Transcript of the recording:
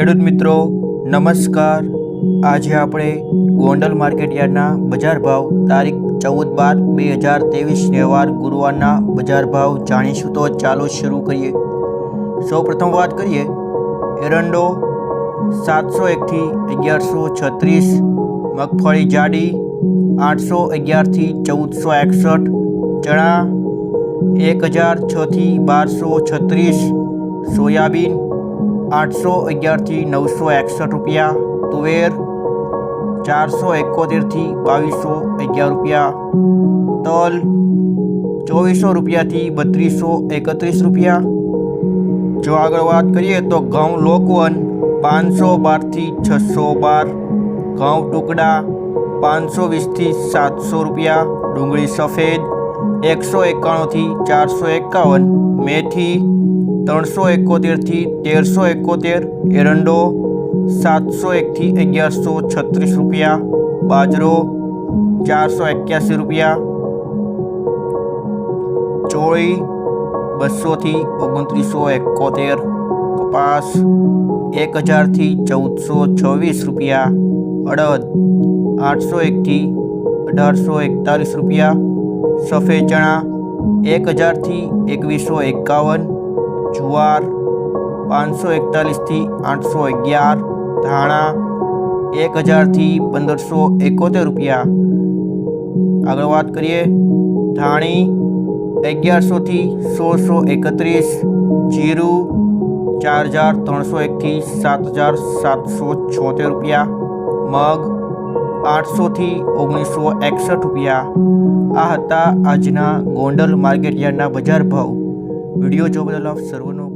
ખેડૂત મિત્રો, નમસ્કાર. આજે આપણે ગોંડલ માર્કેટ યાર્ડના બજાર ભાવ તારીખ ચૌદ બાર બે હજાર ત્રેવીસ વાર ગુરુવારના બજાર ભાવ જાણીશું તો ચાલો શરૂ કરીએ. સૌ પ્રથમ વાત કરીએ, એરંડો સાતસો એકથી અગિયારસો છત્રીસ, મગફળી જાડી આઠસો અગિયારથી ચૌદસો એકસઠ, ચણા એક હજાર છથી બારસો છત્રીસ, સોયાબીન આઠસો અગિયારથી નવસો એકસઠ રૂપિયા, તુવેર ચારસો એકોતેરથી બાવીસો અગિયાર રૂપિયા, તલ ચોવીસો રૂપિયાથી બત્રીસો એકત્રીસ રૂપિયા. જો આગળ વાત કરીએ તો ઘઉં લોકવન પાંચસો બારથી છસો બાર, ઘઉં ટુકડા પાંચસો વીસથી સાતસો રૂપિયા, ડુંગળી સફેદ એકસો એકાણુંથી ચારસો એકાવન, મેથી ત્રણસો એકોતેરથી તેરસો એકોતેર, એરંડો સાતસો એકથી અગિયારસો છત્રીસ રૂપિયા, બાજરો ચારસો એક્યાસી રૂપિયા, ચોળી બસોથી ઓગણત્રીસો એકોતેર, કપાસ એક હજારથી ચૌદસો છવ્વીસ રૂપિયા, અડદ આઠસો એકથી અઢારસો એકતાલીસ રૂપિયા સફેદ ચણા એક હજારથી એકવીસો એકાવન, જુવાર, પાંચસો એકતાલીસથી આઠસો અગિયાર, ધાણા એક હજારથી પંદરસો એકોતેર રૂપિયા. આગળ વાત કરીએ, ધાણી, અગિયારસોથી સોળસો એકત્રીસ, જીરું ચાર હજાર ત્રણસો એકથી સાત હજાર સાતસો છોતેર રૂપિયા. મગ આઠસોથી ઓગણીસો એકસઠ રૂપિયા. આ હતા આજના ગોંડલ માર્કેટ યાર્ડના બજાર ભાવ. વીડિયો જો બદલ આપ સર્વનો